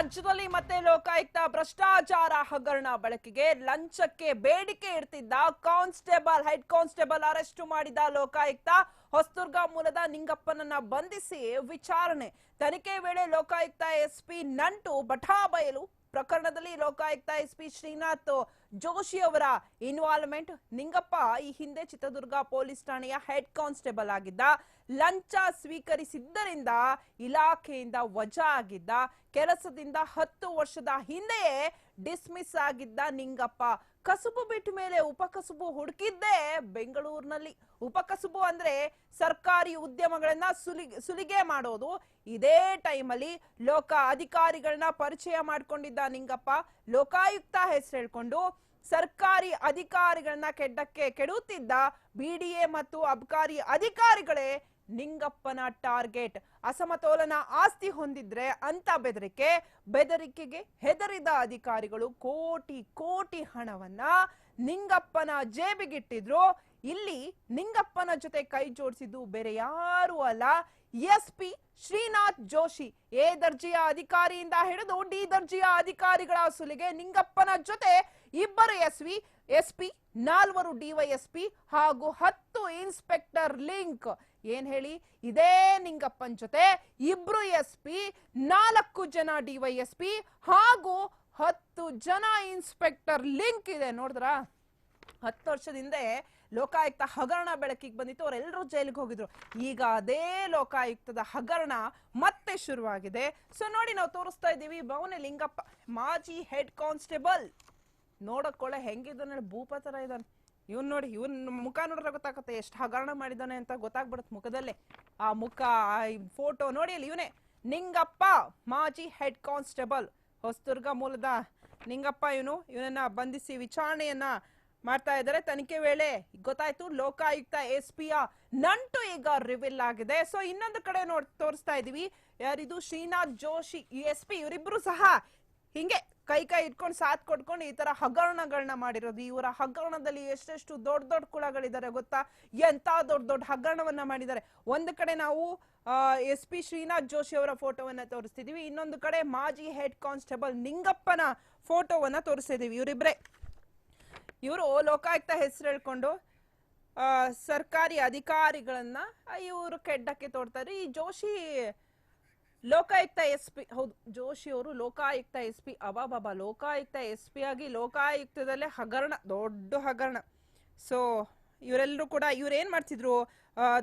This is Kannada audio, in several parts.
ರಾಜ್ಯದಲ್ಲಿ ಮತ್ತೆ ಲೋಕಾಯುಕ್ತ ಭ್ರಷ್ಟಾಚಾರ ಹಗರಣ ಬಳಕೆಗೆ ಲಂಚಕ್ಕೆ ಬೇಡಿಕೆ ಇಡ್ತಿದ್ದ ಕಾನ್ಸ್ಟೇಬಲ್, ಹೆಡ್ ಕಾನ್ಸ್ಟೇಬಲ್ ಅರೆಸ್ಟ್ ಮಾಡಿದ ಲೋಕಾಯುಕ್ತ ಹೊಸದುರ್ಗ ಮೂಲದ ನಿಂಗಪ್ಪನನ್ನ ಬಂಧಿಸಿ ವಿಚಾರಣೆ. ತನಿಖೆ ವೇಳೆ ಲೋಕಾಯುಕ್ತ ಎಸ್ಪಿ ನಂಟು ಬಠಾಬಯಲು ಪ್ರಕರಣದಲ್ಲಿ ಲೋಕಾಯುಕ್ತ ಎಸ್ಪಿ ಶ್ರೀನಾಥ್ ಜೋಶಿ ಅವರ ಇನ್ವಾಲ್ವ್ಮೆಂಟ್. ನಿಂಗಪ್ಪ ಈ ಹಿಂದೆ ಚಿತ್ರದುರ್ಗ ಪೊಲೀಸ್ ಠಾಣೆಯ ಹೆಡ್ ಕಾನ್ಸ್ಟೇಬಲ್ ಆಗಿದ್ದ. ಲಂಚ ಸ್ವೀಕರಿಸಿದ್ದರಿಂದ ಇಲಾಖೆಯಿಂದ ವಜಾ ಆಗಿದ್ದ. ಕೆಲಸದಿಂದ ಹತ್ತು ವರ್ಷದ ಹಿಂದೆಯೇ ಡಿಸ್ಮಿಸ್ ಆಗಿದ್ದ ನಿಂಗಪ್ಪ. ಕಸುಬು ಬಿಟ್ಟ ಮೇಲೆ ಉಪಕಸುಬು ಹುಡುಕಿದ್ದೇ ಬೆಂಗಳೂರಿನಲ್ಲಿ. ಉಪಕಸುಬು ಅಂದ್ರೆ ಸರ್ಕಾರಿ ಉದ್ಯಮಗಳನ್ನ ಸುಲಿ, ಸುಲಿಗೆ ಮಾಡೋದು. ಇದೇ ಟೈಮಲ್ಲಿ ಲೋಕ ಅಧಿಕಾರಿಗಳನ್ನ ಪರಿಚಯ ಮಾಡ್ಕೊಂಡಿದ್ದ ನಿಂಗಪ್ಪ ಲೋಕಾಯುಕ್ತ ಹೆಸರು ಹೇಳ್ಕೊಂಡು ಸರ್ಕಾರಿ ಅಧಿಕಾರಿಗಳನ್ನ ಕೆಡ್ಡಕ್ಕೆ ಕೆಡುತ್ತಿದ್ದ ಬಿಡಿಎ ಮತ್ತು ಅಬ್ಕಾರಿ ಅಧಿಕಾರಿಗಳೇ ನಿಂಗಪ್ಪನ ಟಾರ್ಗೆಟ್. ಅಸಮತೋಲನ ಆಸ್ತಿ ಹೊಂದಿದ್ರೆ ಅಂತ ಬೆದರಿಕೆ ಬೆದರಿಕೆಗೆ ಹೆದರಿದ ಅಧಿಕಾರಿಗಳು ಕೋಟಿ ಕೋಟಿ ಹಣವನ್ನ ನಿಂಗಪ್ಪನ ಜೇಬಿಗಿಟ್ಟಿದ್ರು, ಇಲ್ಲಿ ನಿಂಗಪ್ಪನ ಜೊತೆ ಕೈ ಜೋಡಿಸಿದ್ದು ಬೇರೆ ಯಾರು ಅಲ್ಲ. S P Srinath Joshi, A ದರ್ಜೆಯ ಅಧಿಕಾರಿಯಿಂದ ಹಿಡಿದು ಡಿ ದರ್ಜೆಯ ಅಧಿಕಾರಿಗಳ ಸುಲಿಗೆ ನಿಂಗಪ್ಪನ ಜೊತೆ ಇಬ್ಬರು ಎಸ್ ವಿ ಎಸ್ ಪಿ ನಾಲ್ವರು ಡಿವೈಎಸ್ಪಿ ಹಾಗೂ ಹತ್ತು ಇನ್ಸ್ಪೆಕ್ಟರ್ ಲಿಂಕ್. ಏನ್ ಹೇಳಿ? ಇದೇ ನಿಂಗಪ್ಪನ್ ಜೊತೆ ಇಬ್ರು ಎಸ್ ಪಿ ನಾಲ್ಕು ಜನ ಡಿವೈಎಸ್ಪಿ ಹಾಗೂ ಜನ ಇನ್ಸ್ಪೆಕ್ಟರ್ ಲಿಂಕ್ ಇದೆ, ನೋಡಿದ್ರಾ? ಹತ್ತು ವರ್ಷದಿಂದ ಲೋಕಾಯುಕ್ತ ಹಗರಣ ಬೆಳಕಿಗೆ ಬಂದಿತ್ತು ಅವರೆಲ್ಲರೂ ಜೈಲಿಗೆ ಹೋಗಿದ್ರು. ಈಗ ಅದೇ ಲೋಕಾಯುಕ್ತದ ಹಗರಣ ಮತ್ತೆ ಶುರುವಾಗಿದೆ. ಸೊ ನೋಡಿ ನಾವು ತೋರಿಸ್ತಾ ಇದ್ದೀವಿ, ಭವನ ಲಿಂಗಪ್ಪ, ಮಾಜಿ ಹೆಡ್ ಕಾನ್ಸ್ಟೇಬಲ್. ನೋಡಕ್ಕೊಳ್ಳೆ ಹೆಂಗಿದ್ದಾನೆ ಭೂಪ ಥರ ಇದ್ದಾನೆ. ಇವನ್ ನೋಡಿ, ಇವನ್ ಮುಖ ನೋಡಿದ್ರೆ ಗೊತ್ತಾಗುತ್ತೆ, ಎಷ್ಟು ಹಗರಣ ಮಾಡಿದ್ದಾನೆ ಅಂತ ಗೊತ್ತಾಗ್ಬಿಡುತ್ತೆ ಮುಖದಲ್ಲೇ. ಆ ಮುಖ ಫೋಟೋ ನೋಡಿ ಅಲ್ಲಿ ಇವನೇ. ನಿಂಗಪ್ಪ ಮಾಜಿ ಹೆಡ್ ಕಾನ್ಸ್ಟೇಬಲ್, ಹೊಸದುರ್ಗ ಮೂಲದ ನಿಂಗಪ್ಪ ಇವನು, ಇವನನ್ನ ಬಂಧಿಸಿ ವಿಚಾರಣೆಯನ್ನ ಮಾಡ್ತಾ ಇದ್ದಾರೆ. ತನಿಖೆ ವೇಳೆ ಗೊತ್ತಾಯ್ತು, ಲೋಕಾಯುಕ್ತ ಎಸ್ ಪಿಯ ನಂಟು ಈಗ ರಿವಿಲ್ ಆಗಿದೆ. ಸೊ ಇನ್ನೊಂದು ಕಡೆ ನೋಡ್, ತೋರಿಸ್ತಾ ಇದೀವಿ. ಯಾರಿದು? ಶ್ರೀನಾಥ್ ಜೋಶಿ ಎಸ್ ಪಿ ಇವರಿಬ್ರು ಸಹ ಹಿಂಗೆ ಕೈ ಕೈ ಇಟ್ಕೊಂಡು ಸಾಥ್ ಕೊಟ್ಕೊಂಡು ಈ ತರ ಹಗರಣಗಳನ್ನ ಮಾಡಿರೋದು. ಇವರ ಹಗರಣದಲ್ಲಿ ಎಷ್ಟೆಷ್ಟು ದೊಡ್ಡ ದೊಡ್ಡ ಕುಳಗಳಿದ್ದಾರೆ ಗೊತ್ತಾ? ಎಂತ ದೊಡ್ಡ ದೊಡ್ಡ ಹಗರಣವನ್ನ ಮಾಡಿದ್ದಾರೆ. ಒಂದು ಕಡೆ ನಾವು ಎಸ್ ಪಿ ಶ್ರೀನಾಥ್ ಜೋಶಿ ಅವರ ಫೋಟೋವನ್ನ ತೋರಿಸ್ತಿದೀವಿ. ಇನ್ನೊಂದು ಕಡೆ ಮಾಜಿ ಹೆಡ್ ಕಾನ್ಸ್ಟೇಬಲ್ ನಿಂಗಪ್ಪನ ಫೋಟೋವನ್ನ ತೋರಿಸ್ತಿದೀವಿ ಇವರಿಬ್ರೆ. ಇವರು ಲೋಕಾಯುಕ್ತ ಹೆಸರು ಹೇಳ್ಕೊಂಡು ಸರ್ಕಾರಿ ಅಧಿಕಾರಿಗಳನ್ನ ಇವರು ಕೆಡ್ಡಕ್ಕೆ ತೋಡ್ತಾರೆ ಈ ಜೋಶಿ ಲೋಕಾಯುಕ್ತ ಎಸ್ ಪಿ ಹೌದು ಜೋಶಿ ಅವರು ಲೋಕಾಯುಕ್ತ ಎಸ್ ಪಿ ಅಬಾಬಾಬಾ ಲೋಕಾಯುಕ್ತ ಎಸ್ ಪಿ ಆಗಿ ಲೋಕಾಯುಕ್ತದಲ್ಲೇ ಹಗರಣ, ದೊಡ್ಡ ಹಗರಣ. ಸೊ ಇವರೆಲ್ಲರೂ ಕೂಡ ಇವ್ರೇನ್ ಮಾಡ್ತಿದ್ರು?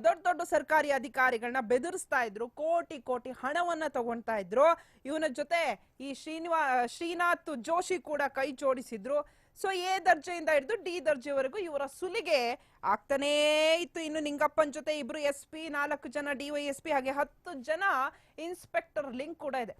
ದೊಡ್ಡ ದೊಡ್ಡ ಸರ್ಕಾರಿ ಅಧಿಕಾರಿಗಳನ್ನ ಬೆದರಿಸ್ತಾ ಇದ್ರು, ಕೋಟಿ ಕೋಟಿ ಹಣವನ್ನ ತಗೊಂತಾ ಇದ್ರು. ಇವನ ಜೊತೆ ಈ ಶ್ರೀನಿವಾ ಶ್ರೀನಾಥ್ ಜೋಶಿ ಕೂಡ ಕೈ ಜೋಡಿಸಿದ್ರು. ಸೊ, ಎ ದರ್ಜೆಯಿಂದ ಹಿಡಿದು ಡಿ ದರ್ಜೆವರೆಗೂ ಇವರ ಸುಲಿಗೆ ಆಗ್ತಾನೇ ಇತ್ತು. ಇನ್ನು ನಿಂಗಪ್ಪನ ಜೊತೆ ಇಬ್ರು ಎಸ್ ಪಿ, ನಾಲ್ಕು ಜನ ಡಿ ವೈ ಎಸ್ ಪಿ, ಹಾಗೆ ಹತ್ತು ಜನ ಇನ್ಸ್ಪೆಕ್ಟರ್ ಲಿಂಕ್ ಕೂಡ ಇದೆ.